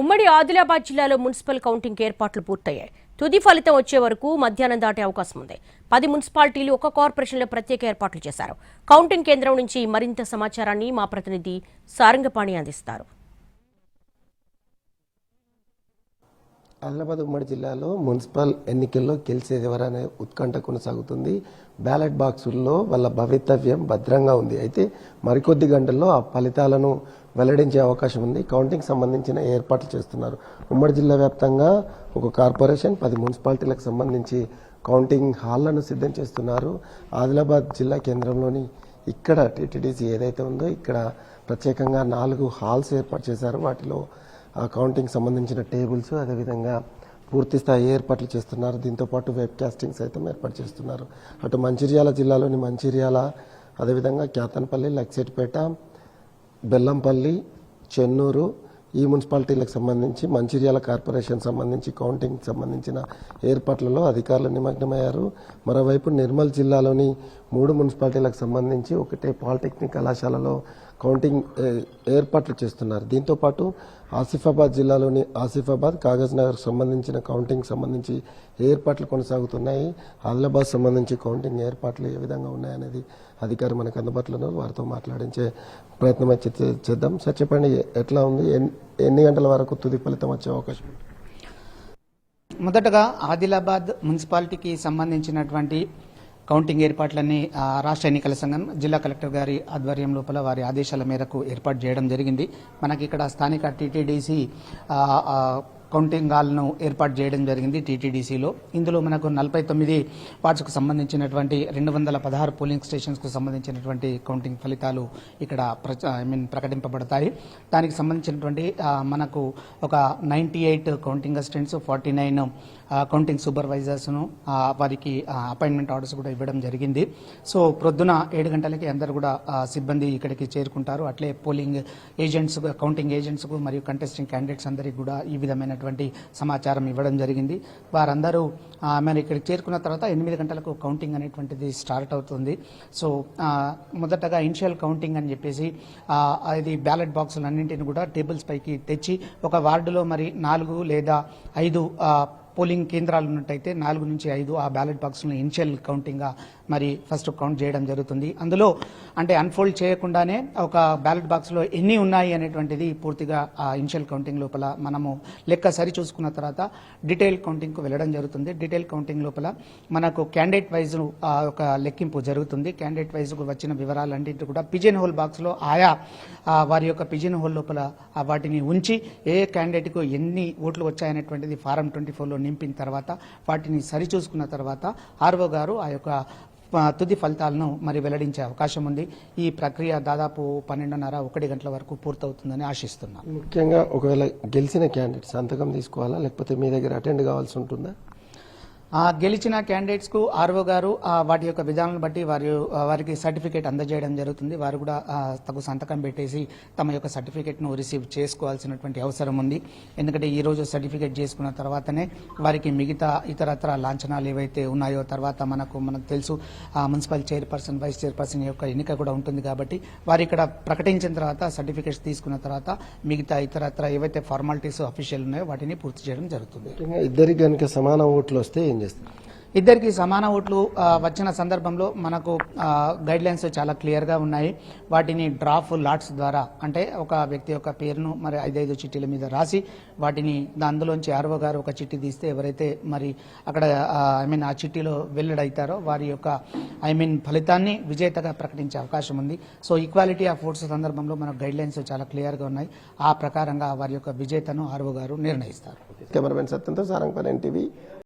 ఉమ్మడి ఆదిలాబాద్ జిల్లాలో municipal counting ఏర్పాట్లు పూర్తయ్యాయి. తుది ఫలితం వచ్చే వరకు మధ్యాహ్నం దాటే అవకాశం ఉంది. పది మున్సిపాలిటీలు ఒక కార్పొరేషన్లో ప్రత్యేక ఏర్పాట్లు చేశారు. కౌంటింగ్ కేంద్రం నుంచి మరింత సమాచారాన్ని మా ప్రతినిధి సారంగపాణి అందిస్తారు. ఆదిలాబాద్ ఉమ్మడి జిల్లాలో మున్సిపల్ ఎన్నికల్లో గెలిచేదెవరనే ఉత్కంఠ కొనసాగుతుంది. బ్యాలెట్ బాక్సుల్లో వాళ్ళ భవితవ్యం భద్రంగా ఉంది. అయితే మరికొద్ది గంటల్లో ఆ ఫలితాలను వెల్లడించే అవకాశం ఉంది. కౌంటింగ్ సంబంధించిన ఏర్పాట్లు చేస్తున్నారు. ఉమ్మడి జిల్లా వ్యాప్తంగా ఒక కార్పొరేషన్ పది మున్సిపాలిటీలకు సంబంధించి కౌంటింగ్ హాళ్ళను సిద్ధం చేస్తున్నారు. ఆదిలాబాద్ జిల్లా కేంద్రంలోని ఇక్కడ టీటీడీసీ ఏదైతే ఉందో ఇక్కడ ప్రత్యేకంగా నాలుగు హాల్స్ ఏర్పాటు చేశారు. వాటిలో ఆ కౌంటింగ్ సంబంధించిన టేబుల్స్ అదేవిధంగా పూర్తి స్థాయి ఏర్పాట్లు చేస్తున్నారు. దీంతో పాటు వెబ్ కాస్టింగ్ సైతం ఏర్పాటు చేస్తున్నారు. అటు మంచిర్యాల జిల్లాలోని మంచిర్యాల అదేవిధంగా క్యాతన్పల్లి లక్సెట్పేట బెల్లంపల్లి చెన్నూరు ఈ మున్సిపాలిటీలకు సంబంధించి మంచిర్యాల కార్పొరేషన్ సంబంధించి కౌంటింగ్ సంబంధించిన ఏర్పాట్లలో అధికారులు నిమగ్నమయ్యారు. మరోవైపు నిర్మల్ జిల్లాలోని మూడు మున్సిపాలిటీలకు సంబంధించి ఒకటే పాలిటెక్నిక్ కళాశాలలో కౌంటింగ్ ఏ, ఏర్పాట్లు చేస్తున్నారు. దీంతో పాటు ఆసిఫాబాద్ జిల్లాలోని ఆసిఫాబాద్ కాగజ్ నగర్ సంబంధించిన కౌంటింగ్ సంబంధించి ఏర్పాట్లు కొనసాగుతున్నాయి. ఆదిలాబాద్ సంబంధించి కౌంటింగ్ ఏర్పాట్లు ఏ విధంగా ఉన్నాయనేది అధికారి మనకు అందుబాటులో వారితో మాట్లాడించే ప్రయత్నం చేద్దాం. సార్ చెప్పండి ఎట్లా ఉంది? ఎన్ని గంటల వరకు తుది ఫలితం వచ్చే అవకాశం మొదటగా ఆదిలాబాద్ మున్సిపాలిటీకి సంబంధించినటువంటి కౌంటింగ్ ఏర్పాట్లన్నీ రాష్ట్ర ఎన్నికల సంఘం జిల్లా కలెక్టర్ గారి ఆధ్వర్యం లోపల వారి ఆదేశాల మేరకు ఏర్పాటు చేయడం జరిగింది. మనకి ఇక్కడ స్థానిక టీటీడీసీ కౌంటింగ్ హాల్ను ఏర్పాటు చేయడం జరిగింది టీటీడీసీలో. ఇందులో మనకు నలభై తొమ్మిది వార్డ్స్కు సంబంధించినటువంటి రెండు వందల పదహారు పోలింగ్ స్టేషన్స్కు సంబంధించినటువంటి కౌంటింగ్ ఫలితాలు ఇక్కడ ఐ మీన్ ప్రకటింపబడతాయి. దానికి సంబంధించినటువంటి మనకు ఒక ninety eight counting assistants forty nine counting సూపర్వైజర్స్ను వారికి అపాయింట్మెంట్ ఆర్డర్స్ కూడా ఇవ్వడం జరిగింది. సో ప్రొద్దున ఏడు గంటలకి అందరు కూడా సిబ్బంది ఇక్కడికి చేరుకుంటారు. అట్లే పోలింగ్ ఏజెంట్స్ కౌంటింగ్ ఏజెంట్స్కు మరియు కంటెస్టింగ్ క్యాండిడేట్స్ అందరికీ కూడా ఈ విధమైన విధమైనటువంటి సమాచారం ఇవ్వడం జరిగింది. వారందరూ ఆమెను ఇక్కడికి చేరుకున్న తర్వాత ఎనిమిది గంటలకు కౌంటింగ్ అనేటువంటిది స్టార్ట్ అవుతుంది. సో మొదటగా ఇనిషియల్ కౌంటింగ్ అని చెప్పేసి అది బ్యాలెట్ బాక్సులు అన్నింటిని కూడా టేబుల్స్ పైకి తెచ్చి ఒక వార్డులో మరి నాలుగు లేదా ఐదు పోలింగ్ కేంద్రాలు ఉన్నట్టయితే నాలుగు నుంచి ఐదు ఆ బ్యాలెట్ బాక్స్లను ఇన్షియల్ కౌంటింగ్గా మరి ఫస్ట్ కౌంట్ చేయడం జరుగుతుంది. అందులో అంటే అన్ఫోల్డ్ చేయకుండానే ఒక బ్యాలెట్ బాక్స్లో ఎన్ని ఉన్నాయి అనేటువంటిది పూర్తిగా ఆ ఇన్షియల్ కౌంటింగ్ లోపల మనము లెక్క సరి చూసుకున్న తర్వాత డీటెయిల్ కౌంటింగ్కు వెళ్ళడం జరుగుతుంది. డీటెయిల్ కౌంటింగ్ లోపల మనకు క్యాండిడేట్ వైజ్ ఒక లెక్కింపు జరుగుతుంది. క్యాండిడేట్ వైజ్ వచ్చిన వివరాలన్నింటి కూడా పిజన్ హోల్ బాక్స్లో ఆయా వారి యొక్క పిజన్ హోల్ లోపల వాటిని ఉంచి ఏ క్యాండిడేట్కు ఎన్ని ఓట్లు వచ్చాయనేటువంటిది ఫారం ట్వంటీ ఫోర్లో నింపిన తర్వాత వాటిని సరిచూసుకున్న తర్వాత ఆర్ఓ గారు ఆ యొక్క తుది ఫలితాలను మరి వెల్లడించే అవకాశం ఉంది. ఈ ప్రక్రియ దాదాపు పన్నెండున్నర ఒకటి గంటల వరకు పూర్తవుతుందని ఆశిస్తున్నాం. ముఖ్యంగా ఒకవేళ గెలిచిన క్యాండిడేట్ సంతకం తీసుకోవాలా? లేకపోతే మీ దగ్గర అటెండ్ కావాల్సి ఉంటుందా? గెలిచిన క్యాండిడేట్స్కు ఆర్ఓ గారు వాటి యొక్క విధానాలను బట్టి వారి వారికి సర్టిఫికేట్ అందజేయడం జరుగుతుంది. వారు కూడా తగు సంతకం పెట్టేసి తమ యొక్క సర్టిఫికేట్ను రిసీవ్ చేసుకోవాల్సినటువంటి అవసరం ఉంది. ఎందుకంటే ఈ రోజు సర్టిఫికేట్ చేసుకున్న తర్వాతనే వారికి మిగతా ఇతరత్ర లాంఛనాలు ఏవైతే ఉన్నాయో తర్వాత మనకు మనకు తెలుసు ఆ, మున్సిపల్ చైర్పర్సన్ వైస్ చైర్పర్సన్ యొక్క ఎన్నిక కూడా ఉంటుంది కాబట్టి వారు ఇక్కడ ప్రకటించిన తర్వాత సర్టిఫికేట్స్ తీసుకున్న తర్వాత మిగతా ఇతరత్ర ఏవైతే ఫార్మాలిటీస్ అఫీషియల్ ఉన్నాయో వాటిని పూర్తి చేయడం జరుగుతుంది. ఇద్దరికి కనుక సమాన ఓట్లు వస్తే ఏం చేస్తారు ఇద్దరికి సమాన ఓట్లు వచ్చిన సందర్భంలో మనకు గైడ్ లైన్స్ చాలా క్లియర్గా ఉన్నాయి. వాటిని డ్రాఫ్ లాట్స్ ద్వారా అంటే ఒక వ్యక్తి యొక్క పేరును మరి ఐదైదు చిట్టీల మీద రాసి వాటిని అందులోంచి ఆర్వో గారు ఒక చిట్టి తీస్తే ఎవరైతే మరి అక్కడ ఐ మీన్ ఆ చిట్టీలో వెల్లడైతారో వారి యొక్క ఐ మీన్ ఫలితాన్ని విజేతగా ప్రకటించే అవకాశం ఉంది. సో ఈక్వాలిటీ ఆఫ్ ఓట్స్ సందర్భంలో మనకు గైడ్ లైన్స్ చాలా క్లియర్గా ఉన్నాయి. ఆ ప్రకారంగా వారి యొక్క విజేతను ఆర్వో గారు నిర్ణయిస్తారు. కెమెరామెన్ సత్యంతో సారంగపల్లి ఎన్టీవీ